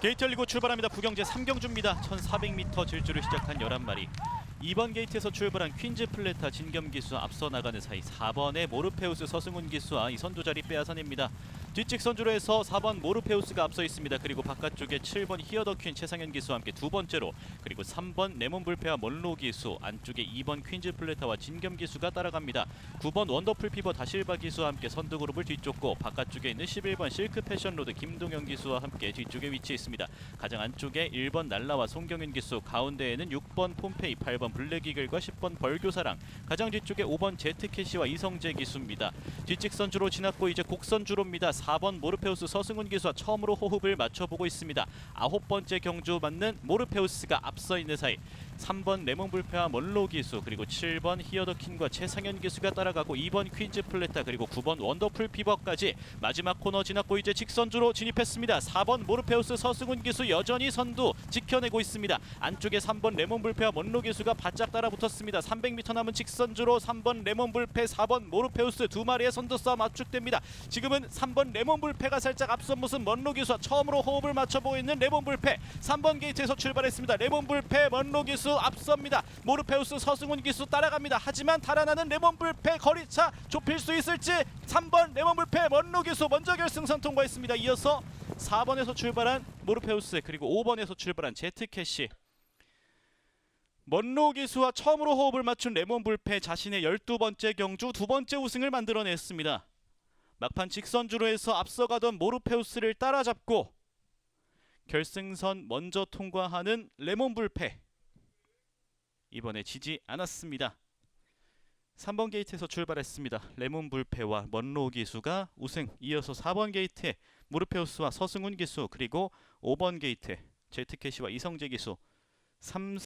게이트 열리고 출발합니다. 부경제 3경주입니다. 1400m 질주를 시작한 11마리. 2번 게이트에서 출발한 퀸즈 플레타 진겸 기수 앞서 나가는 사이 4번의 모르페우스 서승훈 기수와 이 선두 자리 빼앗아냅니다. 뒷직 선주로 해서 4번 모르페우스가 앞서 있습니다. 그리고 바깥쪽에 7번 히어더 퀸 최상현 기수와 함께 두 번째로 그리고 3번 레몬 불페와 먼로 기수 안쪽에 2번 퀸즈 플레타와 진겸 기수가 따라갑니다. 9번 원더풀 피버 다실바 기수와 함께 선두 그룹을 뒤쫓고 바깥쪽에 있는 11번 실크 패션 로드 김동현 기수와 함께 뒤쪽에 위치해 있습니다. 가장 안쪽에 1번 날라와 송경윤 기수, 가운데에는 6번 폼페이, 8번 블랙이글과 10번 벌교사랑, 가장 뒤쪽에 5번 제트캐시와 이성재 기수입니다. 뒷직 선주로 지났고 이제 곡선 주로입니다. 4번 모르페우스 서승훈 기수와 처음으로 호흡을 맞춰보고 있습니다. 아홉 번째 경주 맞는 모르페우스가 앞서 있는 사이 3번 레몬 불페와 먼로 기수 그리고 7번 히어더킨과 최상현 기수가 따라가고 2번 퀸즈 플레타 그리고 9번 원더풀 피버까지 마지막 코너 지났고 이제 직선주로 진입했습니다. 4번 모르페우스 서승훈 기수 여전히 선두 지켜내고 있습니다. 안쪽에 3번 레몬 불페와 먼로 기수가 바짝 따라붙었습니다. 300m 남은 직선주로 3번 레몬 불페, 4번 모르페우스 두 마리의 선두 싸움 압축됩니다. 지금은 3번 레몬 불페가 살짝 앞선 모습 먼로 기수와 처음으로 호흡을 맞춰보고 있는 레몬 불페 3번 게이트에서 출발했습니다. 레몬 불페 먼로 기수 앞섭니다. 모르페우스 서승훈 기수 따라갑니다. 하지만 달아나는 레몬 불페 거리차 좁힐 수 있을지 3번 레몬 불페 먼로 기수 먼저 결승선 통과했습니다. 이어서 4번에서 출발한 모르페우스 그리고 5번에서 출발한 제트캐시 먼로 기수와 처음으로 호흡을 맞춘 레몬 불페 자신의 12번째 경주 두 번째 우승을 만들어냈습니다. 막판 직선주로 해서 앞서가던 모르페우스를 따라잡고 결승선 먼저 통과하는 레몬 불페 이번에 지지 않았습니다. 3번 게이트에서 출발했습니다. 레몬 불페와 먼로 기수가 우승 이어서 4번 게이트에 모르페우스와 서승훈 기수 그리고 5번 게이트 제트캐시와 이성재 기수 3,